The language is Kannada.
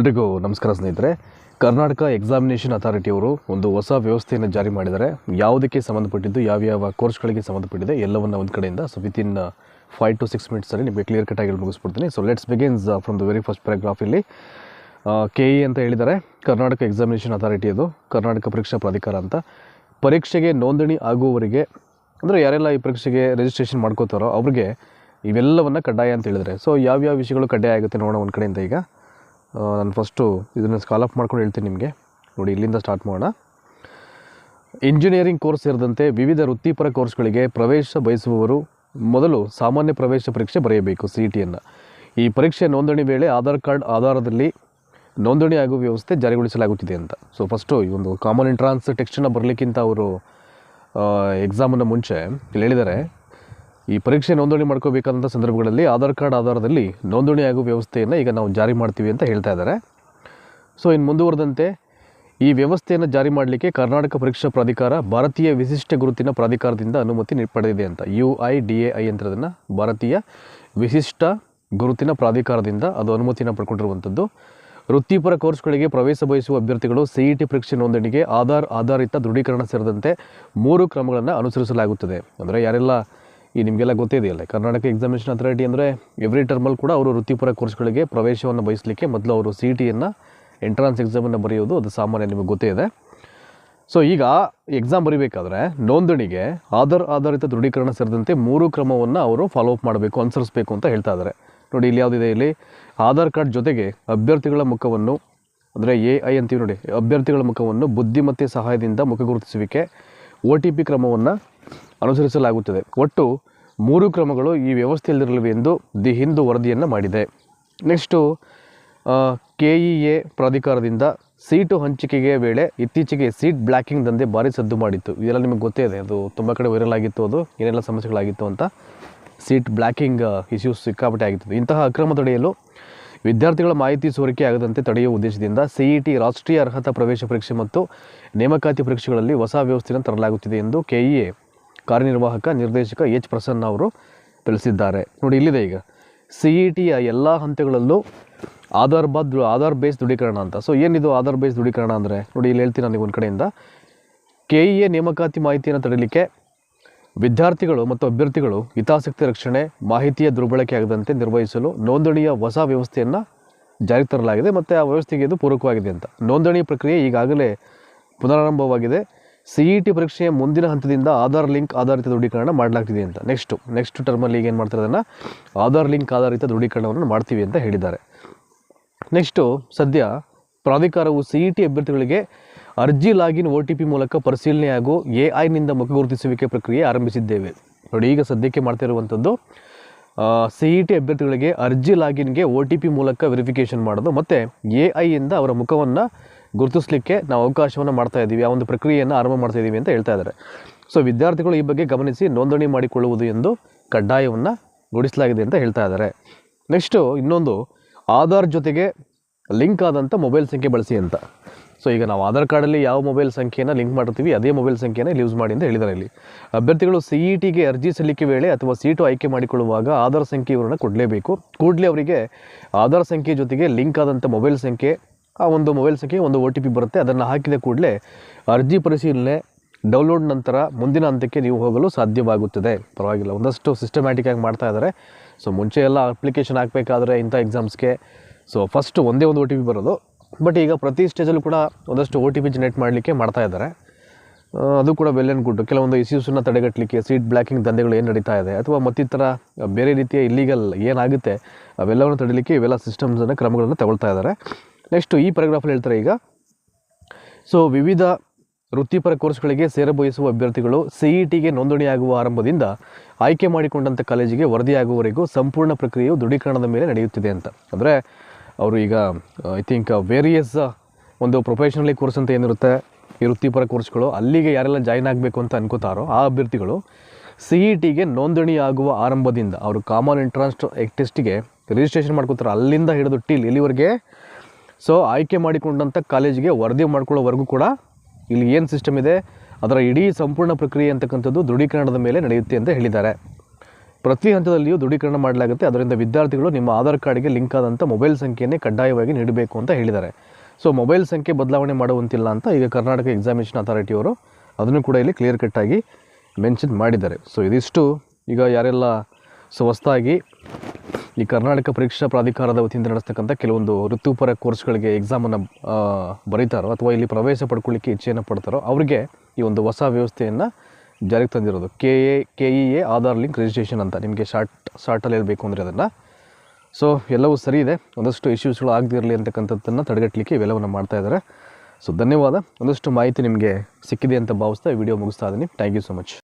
ಎಲ್ರಿಗೂ ನಮಸ್ಕಾರ ಸ್ನೇಹಿತರೆ. ಕರ್ನಾಟಕ ಎಕ್ಸಾಮಿನೇಷನ್ ಅಥಾರಿಟಿಯವರು ಒಂದು ಹೊಸ ವ್ಯವಸ್ಥೆಯನ್ನು ಜಾರಿ ಮಾಡಿದ್ದಾರೆ. ಯಾವುದಕ್ಕೆ ಸಂಬಂಧಪಟ್ಟಿದ್ದು, ಯಾವ್ಯಾವ ಕೋರ್ಸ್ಗಳಿಗೆ ಸಂಬಂಧಪಟ್ಟಿದೆ, ಎಲ್ಲವನ್ನ ಒಂದು ಕಡೆಯಿಂದ so within five to six ಮಿನಿಟ್ಸಲ್ಲಿ ನಿಮಗೆ ಕ್ಲಿಯರ್ ಕಟ್ ಆಗಿ ಮುಗಿಸ್ಬಿಡ್ತೀನಿ. So let's begins from the very first paragraph ಇಲ್ಲಿ. ಕೆ ಇ ಅಂತ ಹೇಳಿದ್ದಾರೆ. ಕರ್ನಾಟಕ ಎಕ್ಸಾಮಿನೇಷನ್ ಅಥಾರಿಟಿ ಅದು. ಕರ್ನಾಟಕ ಪರೀಕ್ಷಾ ಪ್ರಾಧಿಕಾರ ಅಂತ. ಪರೀಕ್ಷೆಗೆ ನೋಂದಣಿ ಆಗುವವರಿಗೆ, ಅಂದರೆ ಯಾರೆಲ್ಲ ಈ ಪರೀಕ್ಷೆಗೆ ರಿಜಿಸ್ಟ್ರೇಷನ್ ಮಾಡ್ಕೋತಾರೋ ಅವ್ರಿಗೆ ಇವೆಲ್ಲವನ್ನು ಕಡ್ಡಾಯ ಅಂತ ಹೇಳಿದರೆ ಸೊ ಯಾವ್ಯಾವ ವಿಷಯಗಳು ಕಡ್ಡಾಯ ಆಗುತ್ತೆ ನೋಡೋಣ ಒಂದು ಕಡೆಯಿಂದ ಈಗ. ನಾನು ಫಸ್ಟು ಇದನ್ನು ಸ್ಕಾಲಪ್ ಮಾಡ್ಕೊಂಡು ಹೇಳ್ತೀನಿ ನಿಮಗೆ. ನೋಡಿ, ಇಲ್ಲಿಂದ ಸ್ಟಾರ್ಟ್ ಮಾಡೋಣ. ಇಂಜಿನಿಯರಿಂಗ್ ಕೋರ್ಸ್ ಸೇರಿದಂತೆ ವಿವಿಧ ವೃತ್ತಿಪರ ಕೋರ್ಸ್ಗಳಿಗೆ ಪ್ರವೇಶ ಬಯಸುವವರು ಮೊದಲು ಸಾಮಾನ್ಯ ಪ್ರವೇಶ ಪರೀಕ್ಷೆ ಬರೆಯಬೇಕು ಸಿ ಇ ಟಿಯನ್ನು ಈ ಪರೀಕ್ಷೆ ನೋಂದಣಿ ವೇಳೆ ಆಧಾರ್ ಕಾರ್ಡ್ ಆಧಾರದಲ್ಲಿ ನೋಂದಣಿ ಆಗುವ ವ್ಯವಸ್ಥೆ ಜಾರಿಗೊಳಿಸಲಾಗುತ್ತಿದೆ ಅಂತ. ಸೊ ಫಸ್ಟು ಈ ಒಂದು ಕಾಮನ್ ಎಂಟ್ರಾನ್ಸ್ ಟೆಕ್ಸ್ಟನ್ನು ಬರಲಿಕ್ಕಿಂತ ಅವರು ಎಕ್ಸಾಮನ್ನು ಮುಂಚೆ ಇಲ್ಲಿ ಹೇಳಿದ್ದಾರೆ. ಈ ಪರೀಕ್ಷೆ ನೋಂದಣಿ ಮಾಡ್ಕೋಬೇಕಾದಂಥ ಸಂದರ್ಭಗಳಲ್ಲಿ ಆಧಾರ್ ಕಾರ್ಡ್ ಆಧಾರದಲ್ಲಿ ನೋಂದಣಿ ಆಗುವ ವ್ಯವಸ್ಥೆಯನ್ನು ಈಗ ನಾವು ಜಾರಿ ಮಾಡ್ತೀವಿ ಅಂತ ಹೇಳ್ತಾ ಇದ್ದಾರೆ. ಸೊ ಇನ್ನು ಮುಂದುವರೆದಂತೆ ಈ ವ್ಯವಸ್ಥೆಯನ್ನು ಜಾರಿ ಮಾಡಲಿಕ್ಕೆ ಕರ್ನಾಟಕ ಪರೀಕ್ಷಾ ಪ್ರಾಧಿಕಾರ ಭಾರತೀಯ ವಿಶಿಷ್ಟ ಗುರುತಿನ ಪ್ರಾಧಿಕಾರದಿಂದ ಅನುಮತಿ ಪಡೆದಿದೆ ಅಂತ. U I D A I ಅಂತದನ್ನು ಭಾರತೀಯ ವಿಶಿಷ್ಟ ಗುರುತಿನ ಪ್ರಾಧಿಕಾರದಿಂದ ಅದು ಅನುಮತಿಯನ್ನು ಪಡ್ಕೊಂಡಿರುವಂಥದ್ದು. ವೃತ್ತಿಪರ ಕೋರ್ಸ್ಗಳಿಗೆ ಪ್ರವೇಶ ಬಯಸುವ ಅಭ್ಯರ್ಥಿಗಳು ಸಿ ಇ ಟಿ ಪರೀಕ್ಷೆ ನೋಂದಣಿಗೆ ಆಧಾರ್ ಆಧಾರಿತ ದೃಢೀಕರಣ ಸೇರಿದಂತೆ ಮೂರು ಕ್ರಮಗಳನ್ನು ಅನುಸರಿಸಲಾಗುತ್ತದೆ. ಅಂದರೆ ಯಾರೆಲ್ಲ ಈ ನಿಮಗೆಲ್ಲ ಗೊತ್ತಿದೆಯಲ್ಲ ಕರ್ನಾಟಕ ಎಕ್ಸಾಮಿನೇಷನ್ ಅಥಾರಿಟಿ ಅಂದರೆ ಎವ್ರಿ ಟರ್ಮಲ್ಲಿ ಕೂಡ ಅವರು ವೃತ್ತಿಪರ ಕೋರ್ಸ್ಗಳಿಗೆ ಪ್ರವೇಶವನ್ನು ಬಯಸಲಿಕ್ಕೆ ಮೊದಲು ಅವರು ಸಿ ಟಿಯನ್ನು ಎಂಟ್ರಾನ್ಸ್ ಎಕ್ಸಾಮನ್ನು ಬರೆಯೋದು ಅದು ಸಾಮಾನ್ಯ ನಿಮಗೆ ಗೊತ್ತೇ ಇದೆ. ಸೊ ಈಗ ಎಕ್ಸಾಮ್ ಬರೀಬೇಕಾದ್ರೆ ನೋಂದಣಿಗೆ ಆಧಾರ್ ಆಧಾರಿತ ದೃಢೀಕರಣ ಸೇರಿದಂತೆ ಮೂರು ಕ್ರಮವನ್ನು ಅವರು ಫಾಲೋ ಅಪ್ ಮಾಡಬೇಕು ಅನುಸರಿಸಬೇಕು ಅಂತ ಹೇಳ್ತಾ ಇದ್ದಾರೆ ನೋಡಿ, ಇಲ್ಲಿ ಯಾವುದಿದೆ ಇಲ್ಲಿ? ಆಧಾರ್ ಕಾರ್ಡ್ ಜೊತೆಗೆ ಅಭ್ಯರ್ಥಿಗಳ ಮುಖವನ್ನು, ಅಂದರೆ ಎ ಐ ಅಂತೀವಿ ನೋಡಿ, ಅಭ್ಯರ್ಥಿಗಳ ಮುಖವನ್ನು ಬುದ್ಧಿಮತ್ತೆ ಸಹಾಯದಿಂದ ಮುಖ ಗುರುತಿಸುವಿಕೆ ಒ ಟಿ ಪಿ ಕ್ರಮವನ್ನು ಅನುಸರಿಸಲಾಗುತ್ತದೆ. ಒಟ್ಟು ಮೂರು ಕ್ರಮಗಳು ಈ ವ್ಯವಸ್ಥೆಯಲ್ಲಿರಲಿವೆ ಎಂದು ದಿ ಹಿಂದೂ ವರದಿಯನ್ನು ಮಾಡಿದೆ. ನೆಕ್ಸ್ಟು ಕೆ ಇ ಎ ಪ್ರಾಧಿಕಾರದಿಂದ ಸೀಟು ಹಂಚಿಕೆಗೆ ವೇಳೆ ಇತ್ತೀಚೆಗೆ ಸೀಟ್ ಬ್ಲ್ಯಾಕಿಂಗ್ ದಂಧೆ ಭಾರಿ ಸದ್ದು ಮಾಡಿತ್ತು. ಇದೆಲ್ಲ ನಿಮಗೆ ಗೊತ್ತೇ ಇದೆ. ಅದು ತುಂಬ ಕಡೆ ವೈರಲ್ ಆಗಿತ್ತು ಅದು, ಏನೆಲ್ಲ ಸಮಸ್ಯೆಗಳಾಗಿತ್ತು ಅಂತ. ಸೀಟ್ ಬ್ಲ್ಯಾಕಿಂಗ್ ಇಶ್ಯೂಸ್ ಸಿಕ್ಕಾಪಟ್ಟೆ ಆಗಿತ್ತು. ಇಂತಹ ಅಕ್ರಮ ತಡೆಯಲು ವಿದ್ಯಾರ್ಥಿಗಳ ಮಾಹಿತಿ ಸೋರಿಕೆ ಆಗದಂತೆ ತಡೆಯುವ ಉದ್ದೇಶದಿಂದ ಸಿಇಟಿ ರಾಷ್ಟ್ರೀಯ ಅರ್ಹತಾ ಪ್ರವೇಶ ಪರೀಕ್ಷೆ ಮತ್ತು ನೇಮಕಾತಿ ಪರೀಕ್ಷೆಗಳಲ್ಲಿ ಹೊಸ ವ್ಯವಸ್ಥೆಯನ್ನು ತರಲಾಗುತ್ತಿದೆ ಎಂದು ಕೆಇಎ ಕಾರ್ಯನಿರ್ವಾಹಕ ನಿರ್ದೇಶಕ ಎಚ್ ಪ್ರಸನ್ನ ಅವರು ತಿಳಿಸಿದ್ದಾರೆ. ನೋಡಿ, ಇಲ್ಲಿದೆ ಈಗ. ಸಿ ಇ ಟಿಯ ಎಲ್ಲ ಹಂತಗಳಲ್ಲೂ ಆಧಾರ್ ಬಾದ್, ಆಧಾರ್ ಬೇಸ್ ದೃಢೀಕರಣ ಅಂತ. ಸೊ ಏನಿದು ಆಧಾರ್ ಬೇಸ್ ದೃಢೀಕರಣ ಅಂದರೆ? ನೋಡಿ, ಇಲ್ಲಿ ಹೇಳ್ತೀನಿ ನನಗೆ ಒಂದು ಕಡೆಯಿಂದ. ಕೆ ಇ ಎ ನೇಮಕಾತಿ ಮಾಹಿತಿಯನ್ನು ತಡೆಯಲಿಕ್ಕೆ ವಿದ್ಯಾರ್ಥಿಗಳು ಮತ್ತು ಅಭ್ಯರ್ಥಿಗಳು ಹಿತಾಸಕ್ತಿ ರಕ್ಷಣೆ, ಮಾಹಿತಿಯ ದುರ್ಬಳಕೆ ಆಗದಂತೆ ನಿರ್ವಹಿಸಲು ನೋಂದಣಿಯ ಹೊಸ ವ್ಯವಸ್ಥೆಯನ್ನು ಜಾರಿಗೆ ತರಲಾಗಿದೆ. ಮತ್ತು ಆ ವ್ಯವಸ್ಥೆಗೆ ಇದು ಪೂರಕವಾಗಿದೆ ಅಂತ. ನೋಂದಣಿ ಪ್ರಕ್ರಿಯೆ ಈಗಾಗಲೇ ಪುನರಾರಂಭವಾಗಿದೆ. ಸಿ ಇ ಟಿ ಪರೀಕ್ಷೆಯ ಮುಂದಿನ ಹಂತದಿಂದ ಆಧಾರ್ ಲಿಂಕ್ ಆಧಾರಿತ ದೃಢೀಕರಣ ಮಾಡಲಾಗ್ತಿದೆ ಅಂತ. ನೆಕ್ಸ್ಟು ನೆಕ್ಸ್ಟ್ ಟರ್ಮಲ್ಲಿ ಈಗ ಏನು ಮಾಡ್ತಾರೆ ಅದನ್ನು ಆಧಾರ್ ಲಿಂಕ್ ಆಧಾರಿತ ದೃಢೀಕರಣವನ್ನು ಮಾಡ್ತೀವಿ ಅಂತ ಹೇಳಿದ್ದಾರೆ. ನೆಕ್ಸ್ಟು ಸದ್ಯ ಪ್ರಾಧಿಕಾರವು ಸಿ ಇ ಟಿ ಅಭ್ಯರ್ಥಿಗಳಿಗೆ ಅರ್ಜಿ ಲಾಗಿನ್ ಒ ಟಿ ಪಿ ಮೂಲಕ ಪರಿಶೀಲನೆ ಹಾಗೂ ಎ ಐನಿಂದ ಮುಖ ಗುರುತಿಸುವಿಕೆ ಪ್ರಕ್ರಿಯೆ ಆರಂಭಿಸಿದ್ದೇವೆ. ನೋಡಿ, ಈಗ ಸದ್ಯಕ್ಕೆ ಮಾಡ್ತಿರುವಂಥದ್ದು ಸಿ ಇ ಟಿ ಅಭ್ಯರ್ಥಿಗಳಿಗೆ ಅರ್ಜಿ ಲಾಗಿನ್ಗೆ ಒ ಟಿ ಪಿ ಮೂಲಕ ವೆರಿಫಿಕೇಷನ್ ಮಾಡೋದು ಮತ್ತು ಎ ಐಯಿಂದ ಅವರ ಮುಖವನ್ನು ಗುರುತಿಸಲಿಕ್ಕೆ ನಾವು ಅವಕಾಶವನ್ನು ಮಾಡ್ತಾ ಇದ್ದೀವಿ, ಆ ಒಂದು ಪ್ರಕ್ರಿಯೆಯನ್ನು ಆರಂಭ ಮಾಡ್ತಾ ಇದ್ದೀವಿ ಅಂತ ಹೇಳ್ತಾ ಇದ್ದಾರೆ. ಸೊ ವಿದ್ಯಾರ್ಥಿಗಳು ಈ ಬಗ್ಗೆ ಗಮನಿಸಿ ನೋಂದಣಿ ಮಾಡಿಕೊಳ್ಳುವುದು ಎಂದು ಕಡ್ಡಾಯವನ್ನು ರೂಢಿಸಲಾಗಿದೆ ಅಂತ ಹೇಳ್ತಾ ಇದ್ದಾರೆ. ನೆಕ್ಸ್ಟು ಇನ್ನೊಂದು, ಆಧಾರ್ ಜೊತೆಗೆ ಲಿಂಕ್ ಆದಂಥ ಮೊಬೈಲ್ ಸಂಖ್ಯೆ ಬಳಸಿ ಅಂತ. ಸೊ ಈಗ ನಾವು ಆಧಾರ್ ಕಾರ್ಡಲ್ಲಿ ಯಾವ ಮೊಬೈಲ್ ಸಂಖ್ಯೆಯನ್ನು ಲಿಂಕ್ ಮಾಡಿರ್ತೀವಿ, ಅದೇ ಮೊಬೈಲ್ ಸಂಖ್ಯೆನ ಇಲ್ಲಿ ಯೂಸ್ ಮಾಡಿ ಅಂತ ಹೇಳಿದ್ದಾರೆ ಇಲ್ಲಿ. ಅಭ್ಯರ್ಥಿಗಳು ಸಿ ಇ ಟಿಗೆ ಅರ್ಜಿ ಸಲ್ಲಿಕೆ ವೇಳೆ ಅಥವಾ ಸೀಟು ಆಯ್ಕೆ ಮಾಡಿಕೊಳ್ಳುವಾಗ ಆಧಾರ್ ಸಂಖ್ಯೆ ಇವರನ್ನು ಕೊಡಲೇಬೇಕು. ಕೂಡಲೇ ಅವರಿಗೆ ಆಧಾರ್ ಸಂಖ್ಯೆ ಜೊತೆಗೆ ಲಿಂಕ್ ಆದಂಥ ಮೊಬೈಲ್ ಸಂಖ್ಯೆ ಆ ಒಂದು ಮೊಬೈಲ್ ಸಂಖ್ಯೆ ಒಂದು ಒ ಟಿ ಪಿ ಬರುತ್ತೆ. ಅದನ್ನು ಹಾಕಿದ ಕೂಡಲೇ ಅರ್ಜಿ ಪರಿಶೀಲನೆ ಡೌನ್ಲೋಡ್ ನಂತರ ಮುಂದಿನ ಹಂತಕ್ಕೆ ನೀವು ಹೋಗಲು ಸಾಧ್ಯವಾಗುತ್ತದೆ. ಪರವಾಗಿಲ್ಲ, ಒಂದಷ್ಟು ಸಿಸ್ಟಮ್ಯಾಟಿಕ್ ಆಗಿ ಮಾಡ್ತಾ ಇದ್ದಾರೆ ಸೊ ಮುಂಚೆ ಎಲ್ಲ ಅಪ್ಲಿಕೇಶನ್ ಹಾಕಬೇಕಾದ್ರೆ ಇಂಥ ಎಕ್ಸಾಮ್ಸ್ಗೆ ಸೊ ಫಸ್ಟ್ ಒಂದೇ ಒಂದು ಒ ಟಿ ಪಿ ಬರೋದು. ಬಟ್ ಈಗ ಪ್ರತಿ ಸ್ಟೇಜಲ್ಲೂ ಕೂಡ ಒಂದಷ್ಟು ಒ ಟಿ ಪಿ ಜನರೇಟ್ ಮಾಡಲಿಕ್ಕೆ ಮಾಡ್ತಾ ಇದ್ದಾರೆ ಅದು ಕೂಡ ವೆಲ್ ಆ್ಯಂಡ್ ಗುಡ್ ಕೆಲವೊಂದು ಇಶ್ಯೂಸನ್ನು ತಡೆಗಟ್ಟಲಿಕ್ಕೆ ಸೀಟ್ ಬ್ಲ್ಯಾಕಿಂಗ್ ದಂಧೆಗಳು ಏನು ನಡೀತಾ ಇದೆ, ಅಥವಾ ಮತ್ತಿತರ ಬೇರೆ ರೀತಿಯ ಇಲ್ಲಿಗಲ್ ಏನಾಗುತ್ತೆ, ಅವೆಲ್ಲವನ್ನು ತಡೆಯಲಿಕ್ಕೆ ಇವೆಲ್ಲ ಸಿಸ್ಟಮ್ಸನ್ನು ಕ್ರಮಗಳನ್ನು ತಗೊಳ್ತಾ ಇದ್ದಾರೆ ನೆಕ್ಸ್ಟು ಈ ಪ್ಯಾರಾಗ್ರಾಫಲ್ಲಿ ಹೇಳ್ತಾರೆ ಈಗ. ಸೊ ವಿವಿಧ ವೃತ್ತಿಪರ ಕೋರ್ಸ್ಗಳಿಗೆ ಸೇರಬಯಸುವ ಅಭ್ಯರ್ಥಿಗಳು ಸಿ ಇ ಟಿಗೆ ನೋಂದಣಿಯಾಗುವ ಆರಂಭದಿಂದ ಆಯ್ಕೆ ಮಾಡಿಕೊಂಡಂಥ ಕಾಲೇಜಿಗೆ ವರದಿಯಾಗುವವರೆಗೂ ಸಂಪೂರ್ಣ ಪ್ರಕ್ರಿಯೆಯು ದೃಢೀಕರಣದ ಮೇಲೆ ನಡೆಯುತ್ತಿದೆ ಅಂತ. ಅಂದರೆ, ಅವರು ಈಗ ಐ ಥಿಂಕ್ ವೇರಿಯಸ್ ಒಂದು ಪ್ರೊಫೆಷನಲಿ ಕೋರ್ಸ್ ಅಂತ ಏನಿರುತ್ತೆ, ಈ ವೃತ್ತಿಪರ ಕೋರ್ಸ್ಗಳು, ಅಲ್ಲಿಗೆ ಯಾರೆಲ್ಲ ಜಾಯ್ನ್ ಆಗಬೇಕು ಅಂತ ಅನ್ಕೋತಾರೋ, ಆ ಅಭ್ಯರ್ಥಿಗಳು ಸಿ ಇ ಟಿಗೆ ನೋಂದಣಿ ಆಗುವ ಆರಂಭದಿಂದ ಅವರು ಕಾಮನ್ ಎಂಟ್ರಾನ್ಸ್ ಟೆಸ್ಟಿಗೆ ರಿಜಿಸ್ಟ್ರೇಷನ್ ಮಾಡ್ಕೋತಾರೆ. ಅಲ್ಲಿಂದ ಹಿಡಿದು ಟಿಲ್ ಇಲ್ಲಿವರೆಗೆ ಸೊ ಆಯ್ಕೆ ಮಾಡಿಕೊಂಡಂಥ ಕಾಲೇಜಿಗೆ ವರದಿ ಮಾಡ್ಕೊಳ್ಳೋವರೆಗೂ ಕೂಡ ಇಲ್ಲಿ ಏನು ಸಿಸ್ಟಮ್ ಇದೆ? ಅದರ ಇಡೀ ಸಂಪೂರ್ಣ ಪ್ರಕ್ರಿಯೆ ಅಂತಕ್ಕಂಥದ್ದು ದೃಢೀಕರಣದ ಮೇಲೆ ನಡೆಯುತ್ತೆ ಅಂತ ಹೇಳಿದ್ದಾರೆ. ಪ್ರತಿ ಹಂತದಲ್ಲಿಯೂ ದೃಢೀಕರಣ ಮಾಡಲಾಗುತ್ತೆ. ಅದರಿಂದ ವಿದ್ಯಾರ್ಥಿಗಳು ನಿಮ್ಮ ಆಧಾರ್ ಕಾರ್ಡ್ಗೆ ಲಿಂಕ್ ಆದಂಥ ಮೊಬೈಲ್ ಸಂಖ್ಯೆಯನ್ನೇ ಕಡ್ಡಾಯವಾಗಿ ನೀಡಬೇಕು ಅಂತ ಹೇಳಿದ್ದಾರೆ. ಸೊ ಮೊಬೈಲ್ ಸಂಖ್ಯೆ ಬದಲಾವಣೆ ಮಾಡುವಂತಿಲ್ಲ ಅಂತ ಈಗ ಕರ್ನಾಟಕ ಎಕ್ಸಾಮಿನೇಷನ್ ಅಥಾರಿಟಿಯವರು ಅದನ್ನು ಕೂಡ ಇಲ್ಲಿ ಕ್ಲಿಯರ್ ಕಟ್ಟಾಗಿ ಮೆನ್ಷನ್ ಮಾಡಿದ್ದಾರೆ. ಸೊ ಇದಿಷ್ಟು ಈಗ ಯಾರೆಲ್ಲ ಸೊ ಈ ಕರ್ನಾಟಕ ಪರೀಕ್ಷಾ ಪ್ರಾಧಿಕಾರದ ವತಿಯಿಂದ ನಡೆಸ್ತಕ್ಕಂಥ ಕೆಲವೊಂದು ವೃತ್ತಿಪರ ಕೋರ್ಸ್ಗಳಿಗೆ ಎಕ್ಸಾಮನ್ನು ಬರೀತಾರೋ ಅಥವಾ ಇಲ್ಲಿ ಪ್ರವೇಶ ಪಡ್ಕೊಳ್ಳಿಕ್ಕೆ ಇಚ್ಛೆಯನ್ನು ಪಡ್ತಾರೋ ಅವರಿಗೆ ಈ ಒಂದು ಹೊಸ ವ್ಯವಸ್ಥೆಯನ್ನು ಜಾರಿಗೆ ತಂದಿರೋದು. K A K E A Aadhaar link registration ಅಂತ. ನಿಮಗೆ ಶಾರ್ಟ್, ಶಾರ್ಟಲ್ಲಿ ಹೇಳಬೇಕು ಅಂದರೆ ಅದನ್ನು. ಸೊ ಎಲ್ಲವೂ ಸರಿ ಇದೆ. ಒಂದಷ್ಟು ಇಶ್ಯೂಸ್ಗಳು ಆಗದಿರಲಿ ಅಂತಕ್ಕಂಥದ್ದನ್ನು ತಡೆಗಟ್ಟಲಿಕ್ಕೆ ಇವೆಲ್ಲವನ್ನು ಮಾಡ್ತಾ ಇದ್ದಾರೆ. ಸೊ ಧನ್ಯವಾದ. ಒಂದಷ್ಟು ಮಾಹಿತಿ ನಿಮಗೆ ಸಿಕ್ಕಿದೆ ಅಂತ ಭಾವಿಸ್ತಾ ವಿಡಿಯೋ ಮುಗಿಸ್ತಾ ಇದ್ದೀನಿ. Thank you so much